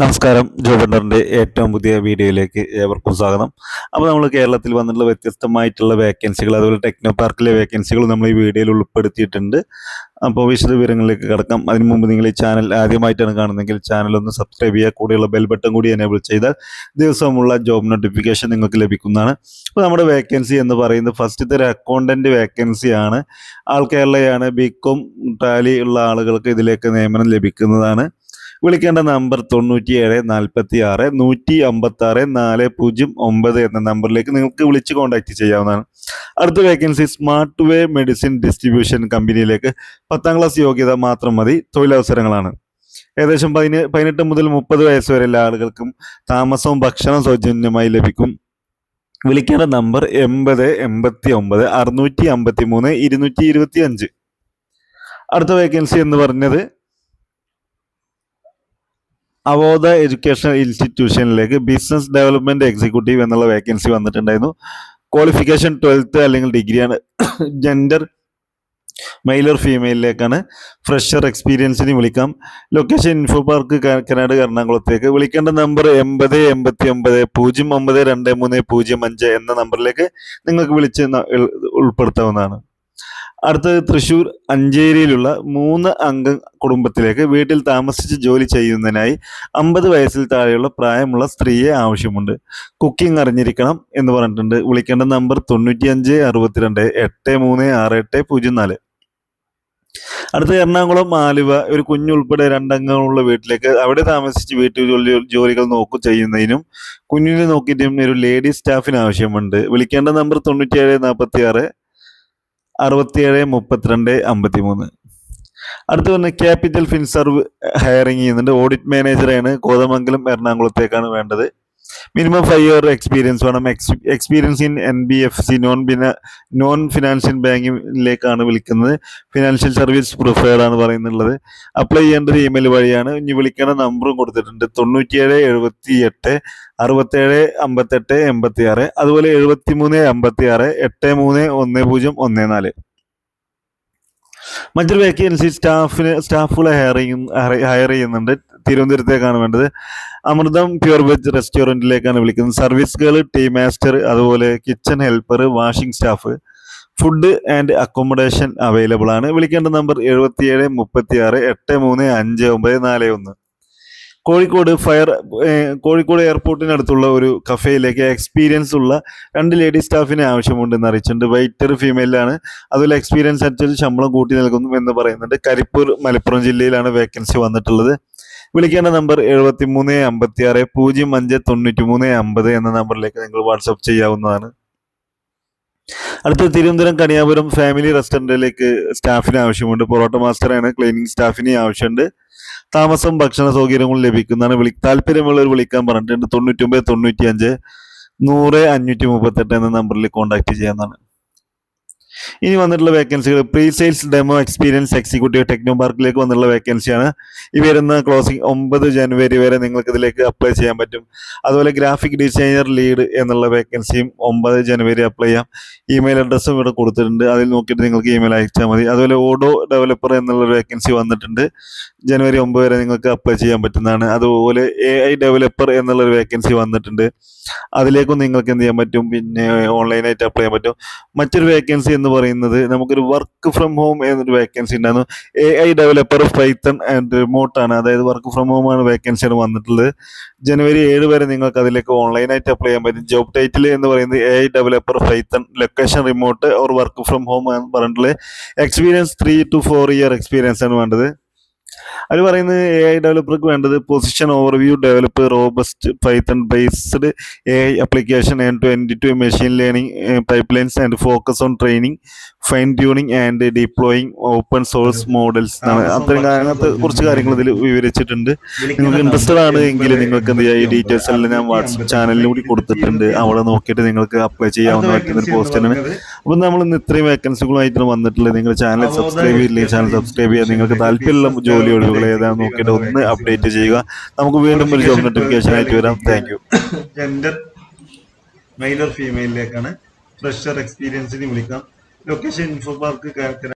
നമസ്കാരം ജോബണ്ടറിന്റെ ഏറ്റവും പുതിയ വീഡിയോയിലേക്ക് ഏവർക്കും സ്വാഗതം. അപ്പോൾ നമ്മൾ കേരളത്തിൽ വന്നിട്ടുള്ള വ്യത്യസ്തമായിട്ടുള്ള വേക്കൻസികൾ അതുപോലെ ടെക്നോ പാർക്കിലെ വേക്കൻസികൾ നമ്മൾ ഈ വീഡിയോയിൽ ഉൾപ്പെടുത്തിയിട്ടുണ്ട്. അപ്പോൾ വിശദ വിവരങ്ങളിലേക്ക് കിടക്കാം. അതിനു മുമ്പ് നിങ്ങൾ ഈ ചാനൽ ആദ്യമായിട്ടാണ് കാണുന്നതെങ്കിൽ ചാനൽ ഒന്ന് സബ്സ്ക്രൈബ് ചെയ്യുക കൂടെയുള്ള ബെൽ ബട്ടൺ കൂടി എനേബിൾ ചെയ്താൽ ദിവസമുള്ള ജോബ് നോട്ടിഫിക്കേഷൻ നിങ്ങൾക്ക് ലഭിക്കുന്നതാണ്. അപ്പോൾ നമ്മുടെ വേക്കൻസി എന്ന് പറയുന്നത് ഫസ്റ്റത്തെ ഒരു അക്കൗണ്ടന്റ് വേക്കൻസിയാണ് ആൾ കേരളയാണ്. ബികോം ടാലി ഉള്ള ആളുകൾക്ക് ഇതിലേക്ക് നിയമനം ലഭിക്കുന്നതാണ്. വിളിക്കേണ്ട നമ്പർ തൊണ്ണൂറ്റിയേഴ് നാൽപ്പത്തി ആറ് നൂറ്റി അമ്പത്തി ആറ് നാല് പൂജ്യം ഒമ്പത് എന്ന നമ്പറിലേക്ക് നിങ്ങൾക്ക് വിളിച്ച് കോൺടാക്ട് ചെയ്യാവുന്നതാണ്. അടുത്ത vacancy smart way medicine distribution കമ്പനിയിലേക്ക് പത്താം ക്ലാസ് യോഗ്യത മാത്രം മതി തൊഴിലവസരങ്ങളാണ്. ഏകദേശം പതിനെ പതിനെട്ട് മുതൽ മുപ്പത് വയസ്സ് വരെ എല്ലാ ആളുകൾക്കും താമസവും ഭക്ഷണവും സൗജന്യമായി ലഭിക്കും. വിളിക്കേണ്ട നമ്പർ എൺപത് എൺപത്തി ഒമ്പത് അറുന്നൂറ്റി അമ്പത്തി മൂന്ന് ഇരുന്നൂറ്റി ഇരുപത്തി അഞ്ച് അടുത്ത വേക്കൻസി എന്ന് പറഞ്ഞത് അവോധ എഡ്യൂക്കേഷൻ ഇൻസ്റ്റിറ്റ്യൂഷനിലേക്ക് ബിസിനസ് ഡെവലപ്മെന്റ് എക്സിക്യൂട്ടീവ് എന്നുള്ള വേക്കൻസി വന്നിട്ടുണ്ടായിരുന്നു. ക്വാളിഫിക്കേഷൻ ട്വൽത്ത് അല്ലെങ്കിൽ ഡിഗ്രിയാണ് ജെൻഡർ മെയിലർ ഫീമെയിലിലേക്കാണ് ഫ്രഷർ എക്സ്പീരിയൻസിന് വിളിക്കാം. ലൊക്കേഷൻ ഇൻഫോ പാർക്ക് കനാട് എറണാകുളത്തേക്ക്. വിളിക്കേണ്ട നമ്പർ എൺപത് എൺപത്തി ഒമ്പത് പൂജ്യം ഒമ്പത് രണ്ട് മൂന്ന് പൂജ്യം അഞ്ച് എന്ന നമ്പറിലേക്ക് നിങ്ങൾക്ക് വിളിച്ച് ഉൾപ്പെടുത്താവുന്നതാണ്. അടുത്തത് തൃശൂർ അഞ്ചേരിയിലുള്ള മൂന്ന് അംഗ കുടുംബത്തിലേക്ക് വീട്ടിൽ താമസിച്ച് ജോലി ചെയ്യുന്നതിനായി അമ്പത് വയസ്സിൽ താഴെയുള്ള പ്രായമുള്ള സ്ത്രീയെ ആവശ്യമുണ്ട്. കുക്കിംഗ് അറിഞ്ഞിരിക്കണം എന്ന് പറഞ്ഞിട്ടുണ്ട്. വിളിക്കേണ്ട നമ്പർ തൊണ്ണൂറ്റിയഞ്ച് അറുപത്തിരണ്ട് എട്ട് മൂന്ന് ആറ് എട്ട് പൂജ്യം നാല്. അടുത്ത എറണാകുളം ആലുവ ഒരു കുഞ്ഞുൾപ്പെടെ രണ്ടംഗങ്ങളുള്ള വീട്ടിലേക്ക് അവിടെ താമസിച്ച് വീട്ടിൽ ജോലി ജോലികൾ നോക്കു ചെയ്യുന്നതിനും കുഞ്ഞിനെ നോക്കിയിട്ടും ഒരു ലേഡി സ്റ്റാഫിന് ആവശ്യമുണ്ട്. വിളിക്കേണ്ട നമ്പർ തൊണ്ണൂറ്റിയേഴ് നാൽപ്പത്തി ആറ് അറുപത്തിയേഴ് മുപ്പത്തിരണ്ട് അമ്പത്തി മൂന്ന് അടുത്ത വന്ന് ക്യാപിറ്റൽ ഫിൻസർവ് ഹയറിംഗ് ചെയ്യുന്നുണ്ട്. ഓഡിറ്റ് മാനേജറാണ് കോതമംഗലം എറണാകുളത്തേക്കാണ് വേണ്ടത്. മിനിമം ഫൈവ് ഇയർ എക്സ്പീരിയൻസ് വേണം. Ex experience in N B F C non Bina non financial ബാങ്കിലേക്കാണ് വിളിക്കുന്നത്. ഫിനാൻഷ്യൽ സർവീസ് പ്രിഫേർഡ് ആണ് പറയുന്നുള്ളത്. അപ്ലൈ ചെയ്യേണ്ടത് ഇമെയിൽ വഴിയാണ്. ഇനി വിളിക്കേണ്ട നമ്പറും കൊടുത്തിട്ടുണ്ട്. തൊണ്ണൂറ്റിയേഴ് എഴുപത്തി എട്ട് അറുപത്തേഴ് അമ്പത്തെട്ട് എൺപത്തി ആറ് അതുപോലെ എഴുപത്തി മൂന്ന് അമ്പത്തി ആറ് എട്ട് മൂന്ന് ഒന്ന് പൂജ്യം ഒന്ന് നാല്. മറ്റൊരു വേക്കൻസി സ്റ്റാഫിന് സ്റ്റാഫുകളെ ഹയർ ചെയ്യും ഹയർ ചെയ്യുന്നുണ്ട്. തിരുവനന്തപുരത്തേക്കാണ് വേണ്ടത്. അമൃതം പ്യൂർ വെജ് റെസ്റ്റോറന്റിലേക്കാണ് വിളിക്കുന്നത്. സർവീസ് ഗേൾ ടീം മാസ്റ്റർ അതുപോലെ kitchen helper washing staff food and accommodation available ആണ്. വിളിക്കേണ്ട നമ്പർ എഴുപത്തിയേഴ് മുപ്പത്തി ആറ് എട്ട് മൂന്ന് അഞ്ച് ഒമ്പത് നാല് ഒന്ന്. കോഴിക്കോട് ഫയർ കോഴിക്കോട് എയർപോർട്ടിനടുത്തുള്ള ഒരു കഫേയിലേക്ക് എക്സ്പീരിയൻസ് ഉള്ള രണ്ട് ലേഡി സ്റ്റാഫിനെ ആവശ്യമുണ്ടെന്ന് അറിയിച്ചിട്ടുണ്ട്. വൈറ്റർ ഫീമെയിലാണ് അതുപോലെ എക്സ്പീരിയൻസ് അനുസരിച്ച് ശമ്പളം കൂട്ടി നൽകുന്നു എന്ന് പറയുന്നുണ്ട്. കരിപ്പൂർ മലപ്പുറം ജില്ലയിലാണ് വേക്കൻസി വന്നിട്ടുള്ളത്. വിളിക്കേണ്ട നമ്പർ എഴുപത്തി മൂന്ന് അമ്പത്തി ആറ് പൂജ്യം അഞ്ച് തൊണ്ണൂറ്റി മൂന്ന് അമ്പത് എന്ന നമ്പറിലേക്ക് നിങ്ങൾ വാട്സപ്പ് ചെയ്യാവുന്നതാണ്. അടുത്ത തിരുവനന്തപുരം കണിയാപുരം ഫാമിലി റെസ്റ്റോറന്റിലേക്ക് സ്റ്റാഫിന് ആവശ്യമുണ്ട്. പൊറോട്ട മാസ്റ്ററാണ് ക്ലീനിങ് സ്റ്റാഫിന് ആവശ്യമുണ്ട്. താമസം ഭക്ഷണ സൗകര്യങ്ങളും ലഭിക്കുന്നതാണ്. വിളി താല്പര്യമുള്ളവർ വിളിക്കാൻ പറഞ്ഞിട്ടുണ്ട്. തൊണ്ണൂറ്റി ഒമ്പത് തൊണ്ണൂറ്റി അഞ്ച് നൂറ് അഞ്ഞൂറ്റി മുപ്പത്തെട്ട് എന്ന നമ്പറിൽ കോൺടാക്ട് ചെയ്യാവുന്നതാണ്. ഇനി വന്നിട്ടുള്ള വേക്കൻസികൾ pre sales demo experience executive techno പാർക്കിലേക്ക് വന്നിട്ടുള്ള വേക്കൻസിയാണ് ഈ വരുന്ന ക്ലോസിംഗ് ഒമ്പത് ജനുവരി വരെ നിങ്ങൾക്ക് ഇതിലേക്ക് അപ്ലൈ ചെയ്യാൻ പറ്റും. അതുപോലെ ഗ്രാഫിക് ഡിസൈനർ ലീഡ് എന്നുള്ള വേക്കൻസിയും ഒമ്പത് ജനുവരി അപ്ലൈ ചെയ്യാം. ഇമെയിൽ അഡ്രസ്സും ഇവിടെ കൊടുത്തിട്ടുണ്ട്. അതിൽ നോക്കിയിട്ട് നിങ്ങൾക്ക് ഇമെയിൽ അയച്ചാൽ മതി. അതുപോലെ ഓഡോ ഡെവലപ്പർ എന്നുള്ള വേക്കൻസി വന്നിട്ടുണ്ട്. ജനുവരി ഒമ്പത് വരെ നിങ്ങൾക്ക് അപ്ലൈ ചെയ്യാൻ പറ്റുന്നതാണ്. അതുപോലെ എ ഐ ഡെവലപ്പർ എന്നുള്ളൊരു വേക്കൻസി വന്നിട്ടുണ്ട്. അതിലേക്കും നിങ്ങൾക്ക് എന്ത് ചെയ്യാൻ പറ്റും? പിന്നെ ഓൺലൈനായിട്ട് അപ്ലൈ ചെയ്യാൻ പറ്റും. മറ്റൊരു വേക്കൻസി എന്ന് പറയുന്നത് നമുക്കൊരു വർക്ക് ഫ്രം ഹോം എന്നൊരു വേക്കൻസി ഉണ്ടായിരുന്നു. A I developer python and റിമോട്ടാണ് അതായത് വർക്ക് ഫ്രം ഹോം ആണ് വേക്കൻസി വേക്കൻസിയാണ് വന്നിട്ടുള്ളത്. ജനുവരി ഏഴ് വരെ നിങ്ങൾക്ക് അതിലേക്ക് ഓൺലൈനായിട്ട് അപ്ലൈ ചെയ്യാൻ പറ്റും. ജോബ് ടൈറ്റിൽ എന്ന് പറയുന്നത് A I developer python location remote or work from home എന്ന് പറഞ്ഞിട്ടുള്ളത്. Experience three two four year experience ആണ് വേണ്ടത്. അവർ പറയുന്നത് എ ഐ ഡെവലപ്പർക്ക് വേണ്ടത് position overview develop robust python based A I application and to end to machine learning pipelines and focus on training fine tuning and deploying open source models എന്നാണ്. അത്തരം കാര്യങ്ങൾ അങ്ങനത്തെ കുറച്ച് കാര്യങ്ങൾ ഇതിൽ വിവരിച്ചിട്ടുണ്ട്. നിങ്ങൾക്ക് ഇൻട്രസ്റ്റഡ് ആണ് എങ്കിൽ നിങ്ങൾക്ക് എന്ത് ചെയ്യാം? ഈ ഡീറ്റെയിൽസ് എല്ലാം ഞാൻ വാട്സപ്പ് ചാനലിൽ കൂടി കൊടുത്തിട്ടുണ്ട്. അവിടെ നോക്കിയിട്ട് നിങ്ങൾക്ക് അപ്ലൈ ചെയ്യാവുന്ന പറ്റുന്ന ഒരു പോസ്റ്റ് ആണ് അപ്പം നമ്മൾ ഇന്ന് ഇത്രയും വേക്കൻസികളുമായിട്ടാണ് വന്നിട്ടുള്ളത്. നിങ്ങൾ ചാനൽ സബ്സ്ക്രൈബ് ചെയ്യില്ലേ ചാനൽ സബ്സ്ക്രൈബ് ചെയ്യാൻ നിങ്ങൾക്ക് താല്പര്യമുള്ള ജോലി ഒഴിവുകൾ ഏതാണെന്ന് നോക്കിയിട്ട് ഒന്ന് അപ്ഡേറ്റ് ചെയ്യുക. നമുക്ക് വീണ്ടും ഒരു ജോബ് നോട്ടിഫിക്കേഷൻ ആയിട്ട് വരാം. താങ്ക് യു ജെൻഡർ ഓർ ഫീമെയിലിലേക്കാണ് ഫ്രഷർ എക്സ്പീരിയൻസിന് വിളിക്കാം. Location info park